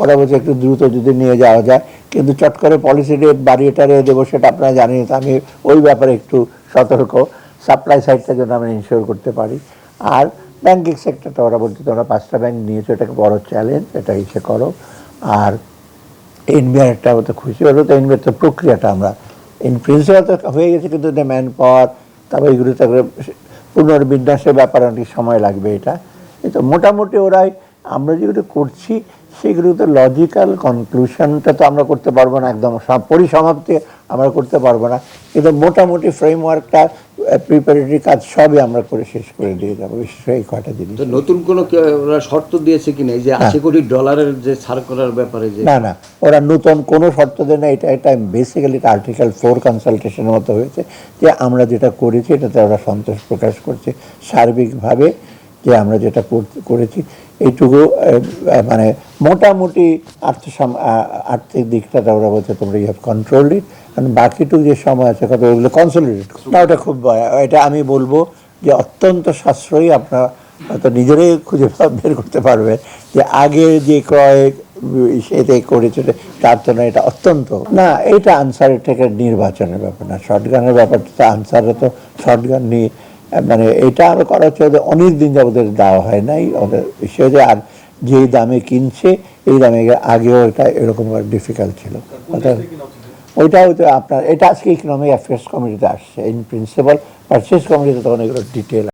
ওরা বলছে একটু দ্রুত যদি নিয়ে যাওয়া যায়। কিন্তু চট করে পলিসি রেট বাড়িয়ে টাড়িয়ে দেবো সেটা আপনারা জানেন, তো আমি ওই ব্যাপারে একটু সতর্ক। সাপ্লাই সাইডটা যেন আমরা ইনশিওর করতে পারি। আর ব্যাঙ্কিং সেক্টরটা ওরা বলছে তোমরা পাঁচটা ব্যাংক নিয়েছো, এটাকে বড় চ্যালেঞ্জ এটা ইসে করো। আর এনবিআর একটা হতে খুশি হলো, তো এনবিআর তো প্রক্রিয়াটা আমরা ইন প্রিন্সিপাল তো হয়ে গেছে, কিন্তু ম্যান পাওয়ার তারপর এগুলো তারপরে পুনর্বিন্যাসের ব্যাপারে অনেক সময় লাগবে এটা। তো মোটামুটি ওরাই, আমরা যেগুলো করছি সেগুলো তো লজিক্যাল কনক্লুশনটা তো আমরা করতে পারব না একদম পরিসমাপ্তি আমরা করতে পারব না। কিন্তু মোটামুটি ফ্রেমওয়ার্কটা প্রিপারেটরি কাজ সবই আমরা করে শেষ করে দিয়ে যাব বিশেষ এই কয়টা জিনিস নতুন কোনো ওরা শর্ত দিয়েছে কিনা এই যে আশি কোটি ডলারের যে ছাড় করার ব্যাপারে যে না না ওরা নতুন কোনো শর্ত দেয় না এটা এটা বেসিক্যালি আর্টিকেল ফোর কনসালটেশনের মতো হয়েছে যে আমরা যেটা করেছি এটাতে ওরা সন্তোষ প্রকাশ করছে। সার্বিকভাবে যে আমরা যেটা কর- করেছি এইটুকু মানে মোটামুটি আর্থ সাম- আর্থিক দিকটা ওরা বলছে তোমরা ইউ হ্যাভ কন্ট্রোল ইট কারণ বাকিটুকু যে সময় আছে, কত ওগুলো কনসোলিডেট না, ওটা খুব। এটা আমি বলব যে অত্যন্ত সাশ্রয়ী আপনার হয়তো নিজেরাই খুঁজে বের করতে পারবে যে আগে যে ক্রয় সেতে করেছে, তার জন্য এটা অত্যন্ত। না, এটা আনসারের থেকে নির্বাচনের ব্যাপার না। শর্টগানের ব্যাপারটা তো আনসারে তো শর্টগান নিয়ে মানে এটা আমরা করা হচ্ছে ওদের অনেক দিন যাবত দেওয়া হয় নাই, ওদের সে যে আর যেই দামে কিনছে এই দামে আগেও এটা এরকম ডিফিকাল্ট ছিল। অর্থাৎ ওইটা হয়তো আপনার এটা আজকে ইকোনমিক অ্যাফেয়ার্স কমিটিতে আসছে ইন প্রিন্সিপাল পারচেস কমিটিতে তখন এগুলো ডিটেল